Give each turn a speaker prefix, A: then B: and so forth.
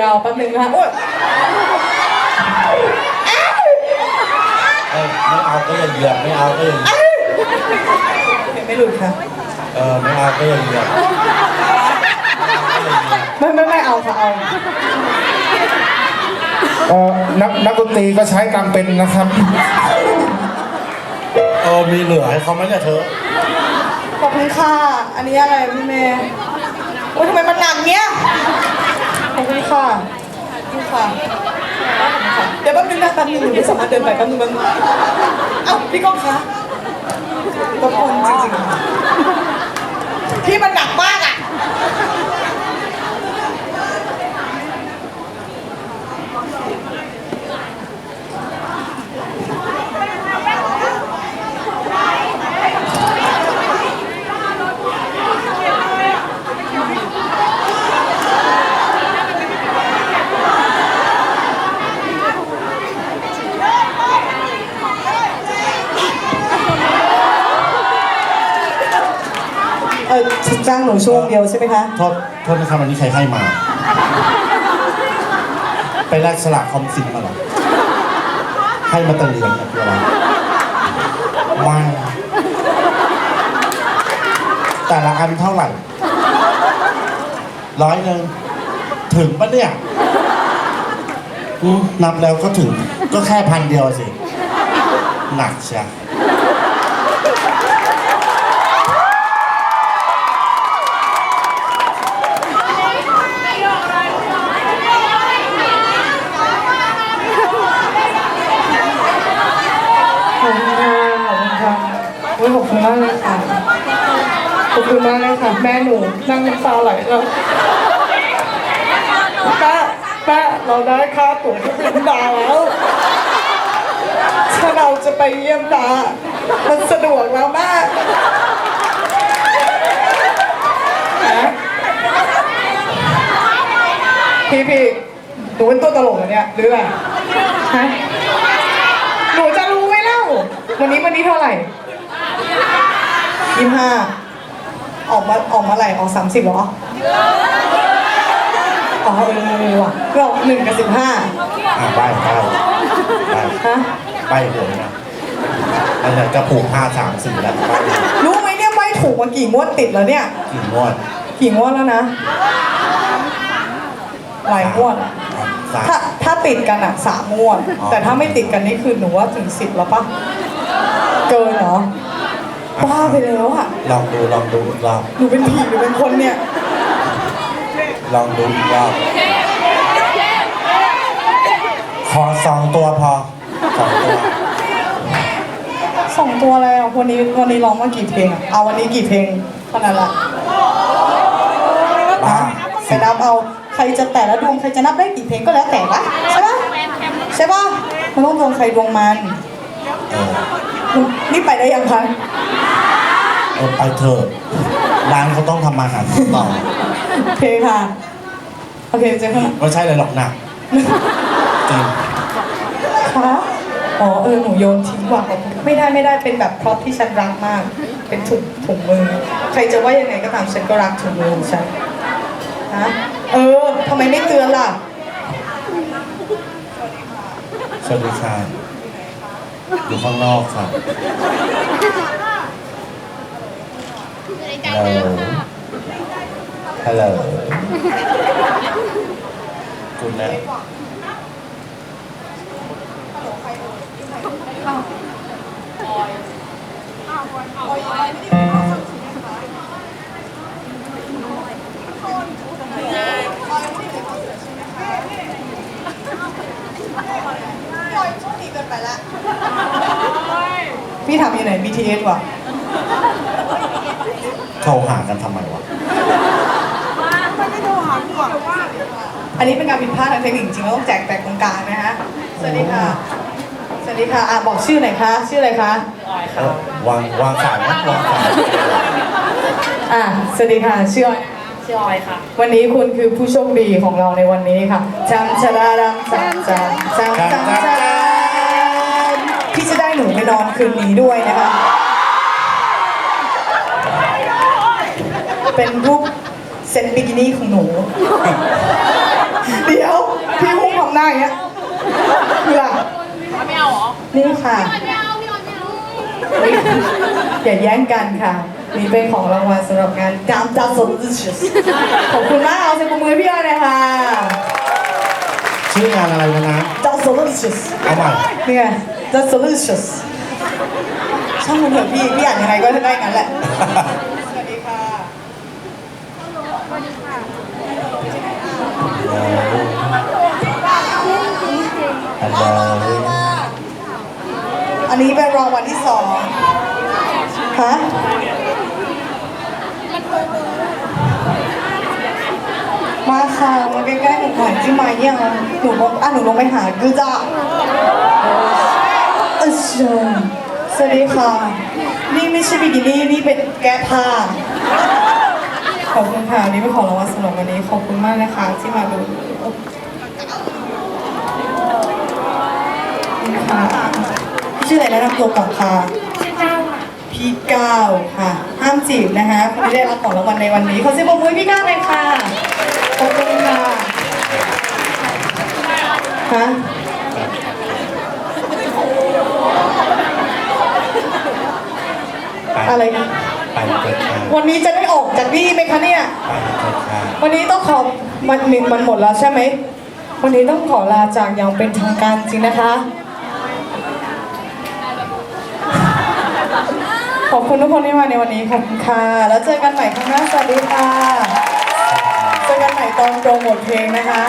A: ยาวแป๊บนึงนะคะโอ้ย
B: เอ้ยไม่เอาก็อย่าเหยียบไม่เอาก็อย่าเหยียบ
A: ไม่หลุดค่ะ
B: เออไม่เอาก็อย่าเหยียบไม่เอาก็อย่าเหยียบ
A: ไม่ไม่ไม่เอาค่ะเอา
C: เอ่อนักนักดนตรีก็ใช้กรรมเป็นนะครับ
B: เออมีเหลือให้เขาไหมเนี่ยเธอ
A: ขอบคุณค่ะ อันนี้อะไรพี่เมย์โอ้ยทำไมมันหนักเนี้ยขอบ คุณค่ะขอบคุณค่ะ เดี๋ยวแป๊บนึงนะแป๊บนึงหนูไม่สามารถเดินไปแป๊บนึงแป๊บนึงเอ้าพี่ก้องคะรบกวนจริงๆค่ะพี่มันหนักมากอะ เออ จ้างหนูช่วงเดียวใช่ไหมคะ
B: โทษโทษนะครับอันนี้ใครให้มา ไปแลกสลากคอมซินมาเหรอให้มาตะเลียงนะคืออะไรไม่แต่ละอันเท่าไหร่ ร้อยหนึ่งถึงปะเนี่ยอืมนับแล้วก็ถึง ก็แค่พันเดียวสิ หนักใช่
A: ขอบคุณค่ะขอบคุณค่ะโอ้ยขอบ คุณมากเลยค่ะ ขอบคุณมากเลยค่ะ แม่หนูนั่งน้ำตาไหลแล้วแม่แม่เราได้ค่าตั๋วเครื่องบินดาแล้ว ถ้าเราจะไปเยี่ยมตามันสะดวกแล้วแม่ฮะพี่พี่หนูเป็นตัวตลกเหรอเนี่ยหรืออะไรฮะหนูจะรู้ไหมเล่า วันนี้วันนี้เท่าไหร่ ยี่ห้าออกมาออกมาไหร่ออกสามสิบเหรออ๋อเออเออว่ะก็หนึ่งกับสิบห้า
B: อ่าใบใบใบ
A: ฮะ
B: ใบหวยนะอันนี้จะผูกห้าสามสี่แล้วใบ
A: รู้ไหมเนี่ยไม่ถูกมากี่งวดติดแล้วเนี่ย
B: กี่งวด
A: กี่งวดแล้วนะหลายงวดอะ
B: สาม
A: ถ้าถ้าติดกันอะสามงวด
B: อ๋อ
A: แต่ถ้าไม่ติดกันนี่คือหนูว่าถึงสิบแล้วปะเกินเหรอบ้าไปแล้วอะ
B: ลองดูลองดูอีกรอบ
A: หนูเป็นผีหรือเป็นคนเนี่ย
B: ลองดูอีกรอบขอสองตัวพอสองตัว
A: สองตัวอะไรอะวันนี้วันนี้ร้องมากี่เพลงอะเอาวันนี้กี่เพลงเท่านั้นแหละ
B: บ้า
A: ไปนับเอาใครจะแต่ละดวงใครจะนับได้กี่เพลงก็แล้วแต่ละใช่ปะใช่ปะมันต้องดวงใครดวงมัน
B: เออ
A: นี่ไปได้ยังคะ
B: เออไปเถอะร้านเขาต้องทำมาหากินต่อ
A: โอเคค่ะ โอเคเจอกัน
B: ไม่ใช่อะไรหรอกหนักจริง
A: คะอ๋อเออหนูโยนทิ้งว่ะไม่ได้ไม่ได้เป็นแบบพร็อพที่ฉันรักมาก เป็นถุงถุงมือ ใครจะว่ายังไงก็ตามฉันก็รักถุงมือของฉันฮะเออทำไมไม่เตือนล่ะ
B: สวัสดีค่ะ อยู่ข้างนอกค่ะฮัลโหลฮัลโหลคุณนะ
A: พี่ทำยังไง BTS ว่ะ
B: โทรหากันทำไมวะ
A: อันนี้เป็นการผิดพลาดทางเทคนิคจริงๆแล้วต้องแจกแตกตรงกลางนะฮะสวัสดีค่ะสวัสดีค่ะอะบอกชื่อหน่อยคะชื่ออะไรคะ
B: เออวางวางสายนะวางสาย
A: อะสวัสดีค่ะชื่ออะไร
D: ชื่อออยค่ะ
A: วันนี้คุณคือผู้โชคดีของเราในวันนี้ค่ะจำชะดาดำจำจำจำจำจำพี่จะได้ หนูไปนอนคืนนี้ด้วยนะคะ เป็นรูปเซตบิกินี่ของหนู เดี๋ยว พี่พุ่งทำหน้าอย่างเงี้ยเพื่อ
D: ไม่เอาเหรอ
A: นี่ค่ะ
D: ไม่เอาพี่ออนไม่เอา
A: อย่าแย่งกันค่ะนี่เป็นของรางวัลสำหรับงานจามจามสมดิชขอบคุณมากเอาเสียงปรบมือให้พี่อ้อยหนะคะ
B: ชื่องานอะไรนะนะ
A: จามสมดิช
B: เอาใหม่
A: นี่ไงจามสมดิชช่างมันเถอะพี่พี่อ่านยังไงก็ได้งั้นแหละ สวัสดีค่ะ
B: ฮัลโหล
A: อันนี้เป็นรางวัลที่สองฮะมาค่ะมาใกล้ๆหนูหน่อยที่มาเนี่ยหนูลงอะหนูลงไปหาคือจ้าเออเชิญสวัสดีค่ะ นี่ไม่ใช่บิกินี่ นี่เป็นแก้ผ้า ขอบคุณค่ะนี่เป็นของรางวัลสำหรับวันนี้ ขอบคุณมากนะคะที่มาดูค่ะพี่ชื่ออะไรแนะนำตัวก่อนค่ะ พี่เก้าค่ะ ห้ามจีบนะคะคนที่ได้รับของรางวัลในวันนี้ขอเสียงปรบมือพี่เก้าเลยค่ะ ขอบคุณค่ะฮะ
B: ไป
A: อะไรนะ
B: ไปเกิดค่ะ
A: วันนี้จะได้ออกจากนี่ไหมคะเนี่ย
B: ไปเกิดค่ะ
A: วันนี้ต้องขอมันมันมันหมดแล้วใช่ไหม วันนี้ต้องขอลาจากอย่างเป็นทางการจริงนะคะ ขอบคุณทุกคนที่มาในวันนี้ขอบคุณค่ะ แล้วเจอกันใหม่ครั้งหน้าสวัสดีค่ะ เจอกันใหม่ตอนโปรโมทเพลงนะคะ